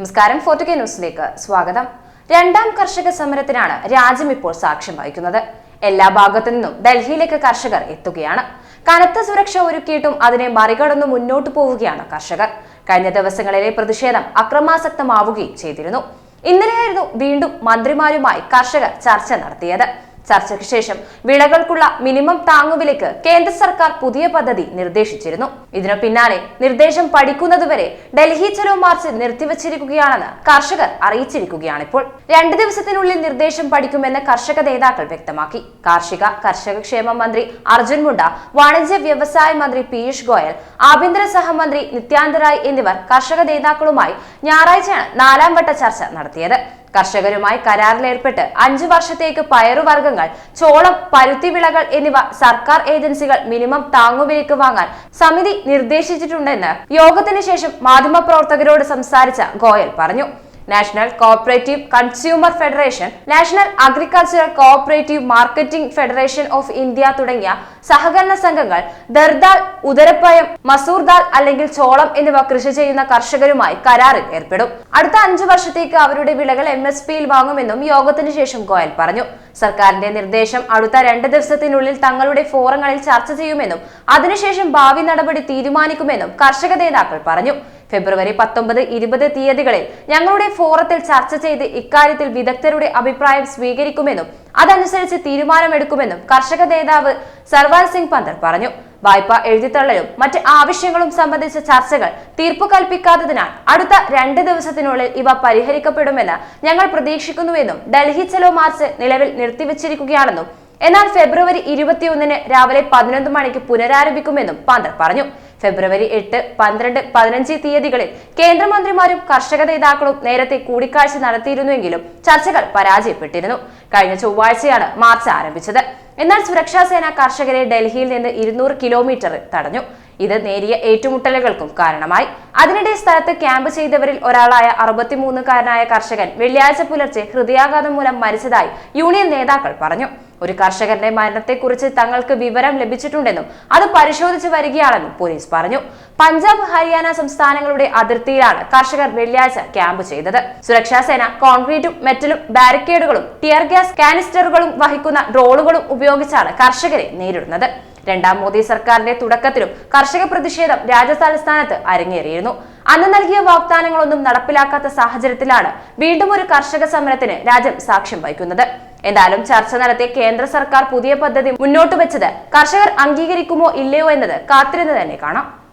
നമസ്കാരം ഫോർട്ടുകെ ന്യൂസിലേക്ക് സ്വാഗതം. രണ്ടാം കർഷക സമരത്തിനാണ് രാജ്യം ഇപ്പോൾ സാക്ഷ്യം വഹിക്കുന്നത്. എല്ലാ ഭാഗത്തു നിന്നും ഡൽഹിയിലേക്ക് കർഷകർ എത്തുകയാണ്. കനത്ത സുരക്ഷ ഒരുക്കിയിട്ടും അതിനെ മറികടന്നു മുന്നോട്ടു പോവുകയാണ് കർഷകർ. കഴിഞ്ഞ ദിവസങ്ങളിലെ പ്രതിഷേധം അക്രമാസക്തമാവുകയും ചെയ്തിരുന്നു. ഇന്നലെയായിരുന്നു വീണ്ടും മന്ത്രിമാരുമായി കർഷകർ ചർച്ച നടത്തിയത്. ചർച്ചയ്ക്ക് ശേഷം വിളകൾക്കുള്ള മിനിമം താങ്ങുവിലയ്ക്ക് കേന്ദ്ര സർക്കാർ പുതിയ പദ്ധതി നിർദ്ദേശിച്ചിരുന്നു. ഇതിനു പിന്നാലെ നിർദ്ദേശം പഠിക്കുന്നതുവരെ ഡൽഹി ചലോ മാർച്ച് നിർത്തിവച്ചിരിക്കുകയാണെന്ന് കർഷകർ അറിയിച്ചിരിക്കുകയാണ് ഇപ്പോൾ രണ്ട് ദിവസത്തിനുള്ളിൽ നിർദ്ദേശം പഠിക്കുമെന്ന് കർഷക നേതാക്കൾ വ്യക്തമാക്കി. കാർഷിക കർഷക ക്ഷേമ മന്ത്രി അർജുൻ മുണ്ട വാണിജ്യ വ്യവസായ മന്ത്രി പീയൂഷ് ഗോയൽ ആഭ്യന്തര സഹമന്ത്രി നിത്യാനന്ദ എന്നിവർ കർഷക നേതാക്കളുമായി ഞായറാഴ്ചയാണ് നാലാം വട്ട ചർച്ച നടത്തിയത്. കർഷകരുമായി കരാറിലേർപ്പെട്ട് അഞ്ചു വർഷത്തേക്ക് പയറുവർഗങ്ങൾ ചോളം പരുത്തി വിളകൾ എന്നിവ സർക്കാർ ഏജൻസികൾ മിനിമം താങ്ങുവിലയ്ക്ക് വാങ്ങാൻ സമിതി നിർദ്ദേശിച്ചിട്ടുണ്ടെന്ന് യോഗത്തിന് ശേഷം മാധ്യമപ്രവർത്തകരോട് സംസാരിച്ച ഗോയൽ പറഞ്ഞു. National cooperative consumer federation national agricultural cooperative marketing federation of India തുടങ്ങിയ സഹകരണ സംഘങ്ങൾ ദർദാൽ ഉദരപ്പയം മസൂർ ദാൽ അല്ലെങ്കിൽ ചോളം എന്നിവ കൃഷി ചെയ്യുന്ന കർഷകരുമായി കരാറിൽ ഏർപ്പെടും. അടുത്ത അഞ്ചു വർഷത്തേക്ക് അവരുടെ വിളകൾ എം എസ് പിയിൽ വാങ്ങുമെന്നും യോഗത്തിന് ശേഷം ഗോയൽ പറഞ്ഞു. സർക്കാരിന്റെ നിർദ്ദേശം അടുത്ത രണ്ട് ദിവസത്തിനുള്ളിൽ തങ്ങളുടെ ഫോറങ്ങളിൽ ചർച്ച ചെയ്യുമെന്നും അതിനുശേഷം ഭാവി നടപടി തീരുമാനിക്കുമെന്നും കർഷക നേതാക്കൾ പറഞ്ഞു. ഫെബ്രുവരി പത്തൊമ്പത് ഇരുപത് തീയതികളിൽ ഞങ്ങളുടെ ഫോറത്തിൽ ചർച്ച ചെയ്ത് ഇക്കാര്യത്തിൽ വിദഗ്ധരുടെ അഭിപ്രായം സ്വീകരിക്കുമെന്നും അതനുസരിച്ച് തീരുമാനമെടുക്കുമെന്നും കർഷക നേതാവ് സർവാൽ സിംഗ് പന്തർ പറഞ്ഞു. വായ്പ എഴുതിത്തള്ളലും മറ്റ് ആവശ്യങ്ങളും സംബന്ധിച്ച ചർച്ചകൾ തീർപ്പു കൽപ്പിക്കാത്തതിനാൽ അടുത്ത രണ്ട് ദിവസത്തിനുള്ളിൽ ഇവ പരിഹരിക്കപ്പെടുമെന്ന് ഞങ്ങൾ പ്രതീക്ഷിക്കുന്നുവെന്നും ഡൽഹി ചലോ മാർച്ച് നിലവിൽ നിർത്തിവച്ചിരിക്കുകയാണെന്നും എന്നാൽ ഫെബ്രുവരി ഇരുപത്തിയൊന്നിന് രാവിലെ പതിനൊന്ന് മണിക്ക് പുനരാരംഭിക്കുമെന്നും പാന്തർ പറഞ്ഞു. ഫെബ്രുവരി എട്ട് പന്ത്രണ്ട് പതിനഞ്ച് തീയതികളിൽ കേന്ദ്രമന്ത്രിമാരും കർഷക നേതാക്കളും നേരത്തെ കൂടിക്കാഴ്ച നടത്തിയിരുന്നുവെങ്കിലും ചർച്ചകൾ പരാജയപ്പെട്ടിരുന്നു. കഴിഞ്ഞ ചൊവ്വാഴ്ചയാണ് മാർച്ച് ആരംഭിച്ചത്. എന്നാൽ സുരക്ഷാസേന കർഷകരെ ഡൽഹിയിൽ നിന്ന് ഇരുന്നൂറ് കിലോമീറ്റർ തടഞ്ഞു. ഇത് നേരിയ ഏറ്റുമുട്ടലുകൾക്കും കാരണമായി. അതിനിടെ സ്ഥലത്ത് ക്യാമ്പ് ചെയ്തവരിൽ ഒരാളായ അറുപത്തിമൂന്നുകാരനായ കർഷകൻ വെള്ളിയാഴ്ച പുലർച്ചെ ഹൃദയാഘാതം മൂലം മരിച്ചതായി യൂണിയൻ നേതാക്കൾ പറഞ്ഞു. ഒരു കർഷകന്റെ മരണത്തെക്കുറിച്ച് തങ്ങൾക്ക് വിവരം ലഭിച്ചിട്ടുണ്ടെന്നും അത് പരിശോധിച്ചു വരികയാണെന്നും പോലീസ് പറഞ്ഞു. പഞ്ചാബ് ഹരിയാന സംസ്ഥാനങ്ങളുടെ അതിർത്തിയിലാണ് കർഷകർ വെള്ളിയാഴ്ച ക്യാമ്പ് ചെയ്തത്. സുരക്ഷാസേന കോൺക്രീറ്റും മെറ്റലും ബാരിക്കേഡുകളും ടിയർ ഗ്യാസ് കാനിസ്റ്ററുകളും വഹിക്കുന്ന ഡ്രോളുകളും ഉപയോഗിച്ചാണ് കർഷകരെ നേരിടുന്നത്. രണ്ടാം മോദി സർക്കാരിന്റെ തുടക്കത്തിലും കർഷക പ്രതിഷേധം രാജസ്ഥാനത്ത് അരങ്ങേറിയിരുന്നു. അന്ന് നൽകിയ വാഗ്ദാനങ്ങളൊന്നും നടപ്പിലാക്കാത്ത സാഹചര്യത്തിലാണ് വീണ്ടും ഒരു കർഷക സമരത്തിന് രാജ്യം സാക്ഷ്യം വഹിക്കുന്നത്. എന്തായാലും ചർച്ച നടത്തിയ കേന്ദ്ര സർക്കാർ പുതിയ പദ്ധതി മുന്നോട്ട് വെച്ചത് കർഷകർ അംഗീകരിക്കുമോ ഇല്ലയോ എന്നത് കാത്തിരുന്ന് തന്നെ കാണാം.